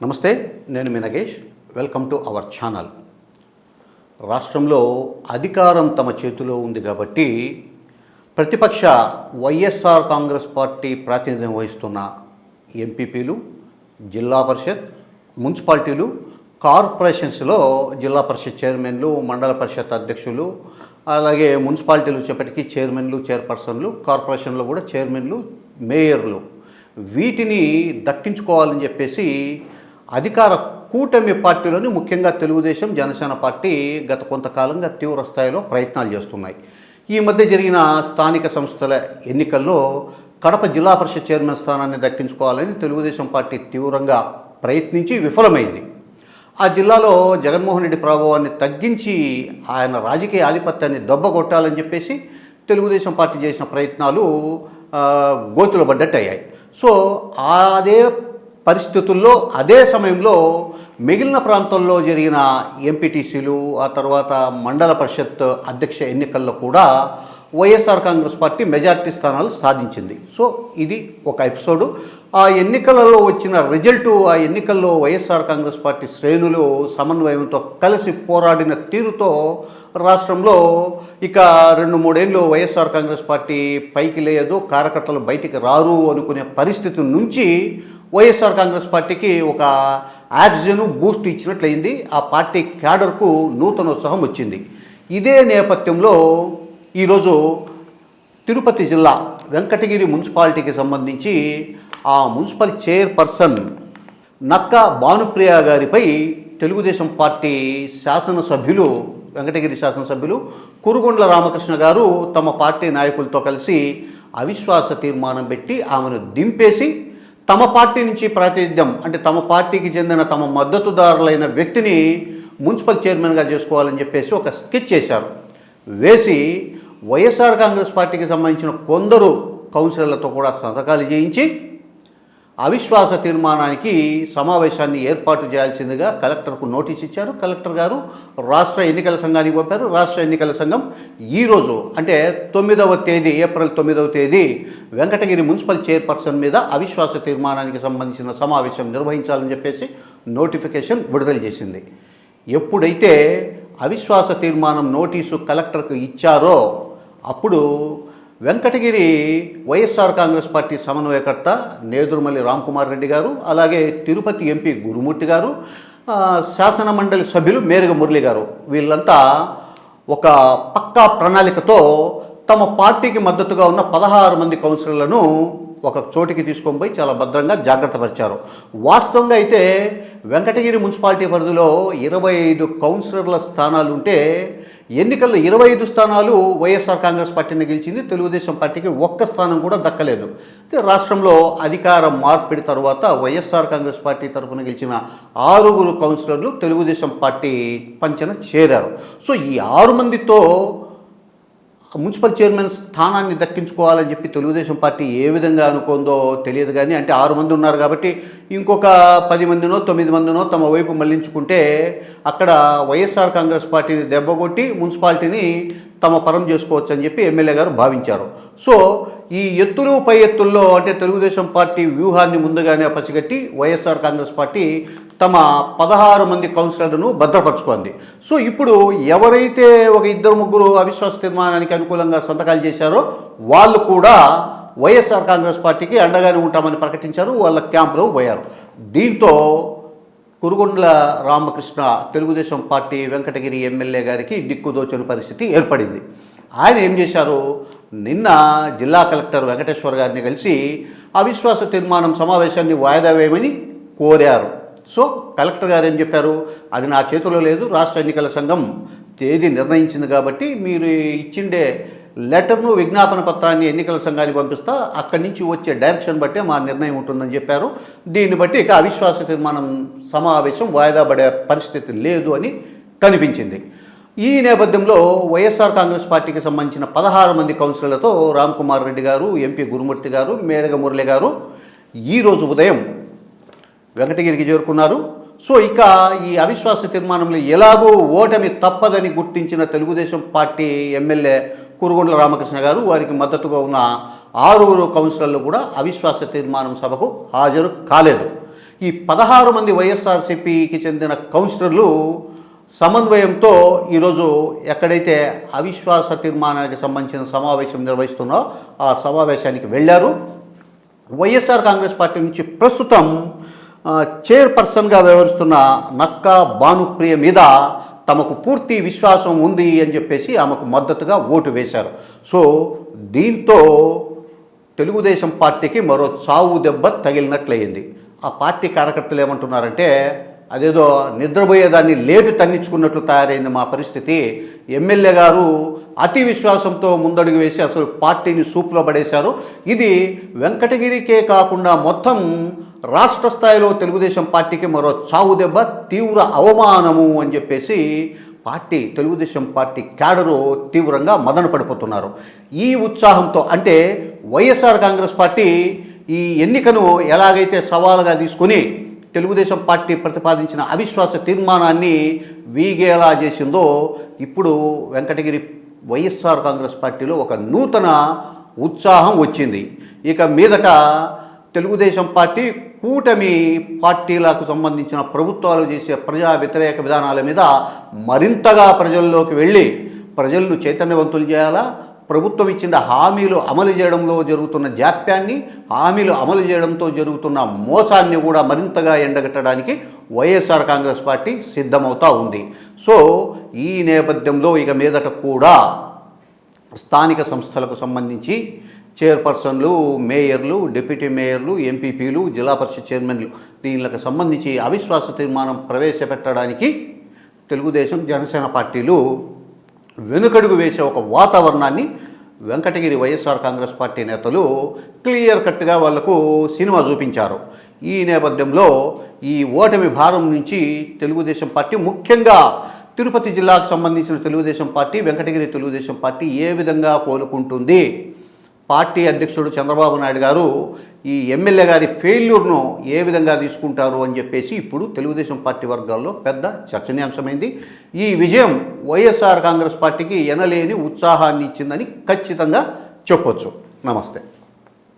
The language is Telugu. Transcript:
నమస్తే నేను మీ Nagesh. Welcome to our channel రాష్ట్రంలో అధికారం తమ చేతిలో ఉంది కాబట్టి ప్రతిపక్ష వైఎస్ఆర్ కాంగ్రెస్ పార్టీ ప్రాతినిధ్యం వహిస్తున్న ఎంపీపీలు జిల్లా పరిషత్ మున్సిపాలిటీలు కార్పొరేషన్స్లో జిల్లా పరిషత్ చైర్మన్లు మండల పరిషత్ అధ్యక్షులు అలాగే మున్సిపాలిటీలు వచ్చేప్పటికీ చైర్మన్లు చైర్పర్సన్లు కార్పొరేషన్లో కూడా చైర్మన్లు మేయర్లు. వీటిని దక్కించుకోవాలని చెప్పేసి అధికార కూటమి పార్టీలోని ముఖ్యంగా తెలుగుదేశం జనసేన పార్టీ గత కొంతకాలంగా తీవ్ర స్థాయిలో ప్రయత్నాలు చేస్తున్నాయి. ఈ మధ్య జరిగిన స్థానిక సంస్థల ఎన్నికల్లో కడప జిల్లా పరిషత్ చైర్మన్ స్థానాన్ని దక్కించుకోవాలని తెలుగుదేశం పార్టీ తీవ్రంగా ప్రయత్నించి విఫలమైంది. ఆ జిల్లాలో జగన్మోహన్ రెడ్డి ప్రభావాన్ని తగ్గించి ఆయన రాజకీయ ఆధిపత్యాన్ని దెబ్బకొట్టాలని చెప్పేసి తెలుగుదేశం పార్టీ చేసిన ప్రయత్నాలు గోతులు పడ్డట్టు అయ్యాయి సో అదే పరిస్థితుల్లో అదే సమయంలో మిగిలిన ప్రాంతాల్లో జరిగిన ఎంపీటీసీలు ఆ తర్వాత మండల పరిషత్ అధ్యక్ష ఎన్నికల్లో కూడా వైఎస్ఆర్ కాంగ్రెస్ పార్టీ మెజారిటీ స్థానాలు సాధించింది. సో ఇది ఒక ఎపిసోడు. ఆ ఎన్నికలలో వచ్చిన రిజల్టు ఆ ఎన్నికల్లో వైఎస్ఆర్ కాంగ్రెస్ పార్టీ శ్రేణులు సమన్వయంతో కలిసి పోరాడిన తీరుతో రాష్ట్రంలో ఇక రెండు మూడేళ్ళు వైఎస్ఆర్ కాంగ్రెస్ పార్టీ పైకి లేదు కార్యకర్తలు బయటికి రారు అనుకునే పరిస్థితి నుంచి వైఎస్ఆర్ కాంగ్రెస్ పార్టీకి ఒక ఆక్సిజన్ బూస్ట్ ఇచ్చినట్లయింది. ఆ పార్టీ క్యాడర్కు నూతనోత్సాహం వచ్చింది. ఇదే నేపథ్యంలో ఈరోజు తిరుపతి జిల్లా వెంకటగిరి మున్సిపాలిటీకి సంబంధించి ఆ మున్సిపల్ చైర్పర్సన్ నక్క భానుప్రియ గారిపై తెలుగుదేశం పార్టీ శాసనసభ్యులు వెంకటగిరి శాసనసభ్యులు కురుగొండ్ల రామకృష్ణ గారు తమ పార్టీ నాయకులతో కలిసి అవిశ్వాస తీర్మానం పెట్టి ఆమెను దింపేసి తమ పార్టీ నుంచి ప్రాతినిధ్యం అంటే తమ పార్టీకి చెందిన తమ మద్దతుదారులైన వ్యక్తిని మున్సిపల్ చైర్మన్గా చేసుకోవాలని చెప్పేసి ఒక స్కెచ్ చేశారు. వేసి వైఎస్ఆర్ కాంగ్రెస్ పార్టీకి సంబంధించిన కొందరు కౌన్సిలర్లతో కూడా సంతకాలు చేయించి అవిశ్వాస తీర్మానానికి సమావేశాన్ని ఏర్పాటు చేయాల్సిందిగా కలెక్టర్కు నోటీస్ ఇచ్చారు. కలెక్టర్ గారు రాష్ట్ర ఎన్నికల సంఘానికి పంపారు. రాష్ట్ర ఎన్నికల సంఘం ఈరోజు అంటే తొమ్మిదవ తేదీ ఏప్రిల్ తొమ్మిదవ తేదీ వెంకటగిరి మున్సిపల్ చైర్పర్సన్ మీద అవిశ్వాస తీర్మానానికి సంబంధించిన సమావేశం నిర్వహించాలని చెప్పేసి నోటిఫికేషన్ విడుదల చేసింది. ఎప్పుడైతే అవిశ్వాస తీర్మానం నోటీసు కలెక్టర్కు ఇచ్చారో అప్పుడు వెంకటగిరి వైఎస్ఆర్ కాంగ్రెస్ పార్టీ సమన్వయకర్త నేదురుమల్లి రామ్కుమార్ రెడ్డి గారు అలాగే తిరుపతి ఎంపీ గురుమూర్తి గారు శాసన మండలి సభ్యులు మేరుగ మురళి గారు. వీళ్ళంతా ఒక పక్కా ప్రణాళికతో తమ పార్టీకి మద్దతుగా ఉన్న పదహారు మంది కౌన్సిలర్లను ఒక చోటికి తీసుకొని పోయి చాలా భద్రంగా జాగ్రత్త పరిచారు. వాస్తవంగా అయితే వెంకటగిరి మున్సిపాలిటీ పరిధిలో ఇరవై ఐదు కౌన్సిలర్ల స్థానాలు ఉంటే ఎన్నికల్లో ఇరవై ఐదు స్థానాలు వైఎస్ఆర్ కాంగ్రెస్ పార్టీని గెలిచింది. తెలుగుదేశం పార్టీకి ఒక్క స్థానం కూడా దక్కలేదు. రాష్ట్రంలో అధికార మార్పిడి తర్వాత వైఎస్ఆర్ కాంగ్రెస్ పార్టీ తరఫున గెలిచిన ఆరుగురు కౌన్సిలర్లు తెలుగుదేశం పార్టీ పంచన చేరారు. సో ఈ ఆరు మందితో మున్సిపల్ చైర్మన్ స్థానాన్ని దక్కించుకోవాలని చెప్పి తెలుగుదేశం పార్టీ ఏ విధంగా అనుకుందో తెలియదు కానీ అంటే ఆరు మంది ఉన్నారు కాబట్టి ఇంకొక పది మందినో తొమ్మిది మందినో తమ వైపు మళ్ళించుకుంటే అక్కడ వైఎస్ఆర్ కాంగ్రెస్ పార్టీని దెబ్బగొట్టి మున్సిపాలిటీని తమ పరం చేసుకోవచ్చు అని చెప్పి ఎమ్మెల్యే గారు భావించారు. సో ఈ ఎత్తులు పై ఎత్తుల్లో అంటే తెలుగుదేశం పార్టీ వ్యూహాన్ని ముందుగానే పసిగట్టి వైఎస్ఆర్ కాంగ్రెస్ పార్టీ తమ పదహారు మంది కౌన్సిలర్లను భద్రపరుచుకుంది. సో ఇప్పుడు ఎవరైతే ఒక ఇద్దరు ముగ్గురు అవిశ్వాస తీర్మానానికి అనుకూలంగా సంతకాలు చేశారో వాళ్ళు కూడా వైఎస్ఆర్ కాంగ్రెస్ పార్టీకి అండగానే ఉంటామని ప్రకటించారు వాళ్ళ క్యాంపులో పోయారు. దీంతో కురుగొండ్ల రామకృష్ణ తెలుగుదేశం పార్టీ వెంకటగిరి ఎమ్మెల్యే గారికి దిక్కుదోచని పరిస్థితి ఏర్పడింది. ఆయన ఏం చేశారు? నిన్న జిల్లా కలెక్టర్ వెంకటేశ్వర్ గారిని కలిసి అవిశ్వాస తీర్మానం సమావేశాన్ని వాయిదా వేయమని కోరారు. సో కలెక్టర్ గారు ఏం చెప్పారు? అది నా చేతిలో లేదు రాష్ట్ర ఎన్నికల సంఘం తేదీ నిర్ణయించింది కాబట్టి మీరు ఇచ్చిండే లెటర్ను విజ్ఞాపన పత్రాన్ని ఎన్నికల సంఘానికి పంపిస్తా అక్కడి నుంచి వచ్చే డైరెక్షన్ బట్టే మా నిర్ణయం ఉంటుందని చెప్పారు. దీన్ని బట్టి ఇక అవిశ్వాస తీర్మానం సమావేశం వాయిదా పడే పరిస్థితి లేదు అని కనిపించింది. ఈ నేపథ్యంలో వైఎస్ఆర్ కాంగ్రెస్ పార్టీకి సంబంధించిన పదహారు మంది కౌన్సిలర్లతో రామ్ కుమార్ రెడ్డి గారు ఎంపీ గురుమూర్తి గారు మేరగ మురళి గారు ఈరోజు ఉదయం వెంకటగిరికి చేరుకున్నారు. సో ఇక ఈ అవిశ్వాస తీర్మానంలో ఎలాగో ఓటమి తప్పదని గుర్తించిన తెలుగుదేశం పార్టీ ఎమ్మెల్యే కురుగొండల రామకృష్ణ గారు వారికి మద్దతుగా ఉన్న ఆరుగురు కౌన్సిలర్లు కూడా అవిశ్వాస తీర్మానం సభకు హాజరు కాలేదు. ఈ పదహారు మంది వైఎస్ఆర్సీపీకి చెందిన కౌన్సిలర్లు సమన్వయంతో ఈరోజు ఎక్కడైతే అవిశ్వాస తీర్మానానికి సంబంధించిన సమావేశం నిర్వహిస్తున్నో ఆ సమావేశానికి వెళ్ళారు. వైఎస్ఆర్ కాంగ్రెస్ పార్టీ నుంచి ప్రస్తుతం చైర్పర్సన్గా వ్యవహరిస్తున్న నక్కా భానుప్రియ మీద తమకు పూర్తి విశ్వాసం ఉంది అని చెప్పేసి ఆమెకు మద్దతుగా ఓటు వేశారు. సో దీంతో తెలుగుదేశం పార్టీకి మరో చావు దెబ్బ తగిలినట్లయింది. ఆ పార్టీ కార్యకర్తలు ఏమంటున్నారంటే అదేదో నిద్రపోయేదాన్ని లేపి తన్నించుకున్నట్లు తయారైంది మా పరిస్థితి. ఎమ్మెల్యే గారు అతి విశ్వాసంతో ముందడుగు వేసి అసలు పార్టీని సూపులో పడేశారు. ఇది వెంకటగిరికే కాకుండా మొత్తం రాష్ట్ర స్థాయిలో తెలుగుదేశం పార్టీకి మరో చావు దెబ్బ తీవ్ర అవమానము అని చెప్పేసి పార్టీ తెలుగుదేశం పార్టీ క్యాడరు తీవ్రంగా మదన పడిపోతున్నారు. ఈ ఉత్సాహంతో అంటే వైఎస్ఆర్ కాంగ్రెస్ పార్టీ ఈ ఎన్నికను ఎలాగైతే సవాలుగా తీసుకుని తెలుగుదేశం పార్టీ ప్రతిపాదించిన అవిశ్వాస తీర్మానాన్ని వీగేలా చేసిందో ఇప్పుడు వెంకటగిరి వైఎస్ఆర్ కాంగ్రెస్ పార్టీలో ఒక నూతన ఉత్సాహం వచ్చింది. ఇక మీదట తెలుగుదేశం పార్టీ కూటమి పార్టీలకు సంబంధించిన ప్రభుత్వాలు చేసే ప్రజా వ్యతిరేక విధానాల మీద మరింతగా ప్రజల్లోకి వెళ్ళి ప్రజలను చైతన్యవంతులు చేయాలా? ప్రభుత్వం ఇచ్చిన హామీలు అమలు చేయడంలో జరుగుతున్న జాప్యాన్ని హామీలు అమలు చేయడంతో జరుగుతున్న మోసాన్ని కూడా మరింతగా ఎండగట్టడానికి వైఎస్ఆర్ కాంగ్రెస్ పార్టీ సిద్ధమవుతా ఉంది. సో ఈ నేపథ్యంలో ఇక మీదట కూడా స్థానిక సంస్థలకు సంబంధించి చైర్పర్సన్లు మేయర్లు డిప్యూటీ మేయర్లు ఎంపీపీలు జిల్లా పరిషత్ చైర్మన్లు. దీనికి సంబంధించి అవిశ్వాస తీర్మానం ప్రవేశపెట్టడానికి తెలుగుదేశం జనసేన పార్టీలు వెనుకడుగు వేసే ఒక వాతావరణాన్ని వెంకటగిరి వైఎస్ఆర్ కాంగ్రెస్ పార్టీ నేతలు క్లియర్ కట్గా వాళ్ళకు సినిమా చూపించారు. ఈ నేపథ్యంలో ఈ ఓటమి భారం నుంచి తెలుగుదేశం పార్టీ ముఖ్యంగా తిరుపతి జిల్లాకు సంబంధించిన తెలుగుదేశం పార్టీ వెంకటగిరి తెలుగుదేశం పార్టీ ఏ విధంగా కోలుకుంటుంది? పార్టీ అధ్యక్షుడు చంద్రబాబు నాయుడు గారు ఈ ఎమ్మెల్యే గారి ఫెయిల్యూర్ను ఏ విధంగా తీసుకుంటారు అని చెప్పేసి ఇప్పుడు తెలుగుదేశం పార్టీ వర్గాల్లో పెద్ద చర్చనీయాంశమైంది. ఈ విజయం వైఎస్ఆర్ కాంగ్రెస్ పార్టీకి ఎనలేని ఉత్సాహాన్ని ఇచ్చిందని ఖచ్చితంగా చెప్పొచ్చు. నమస్తే.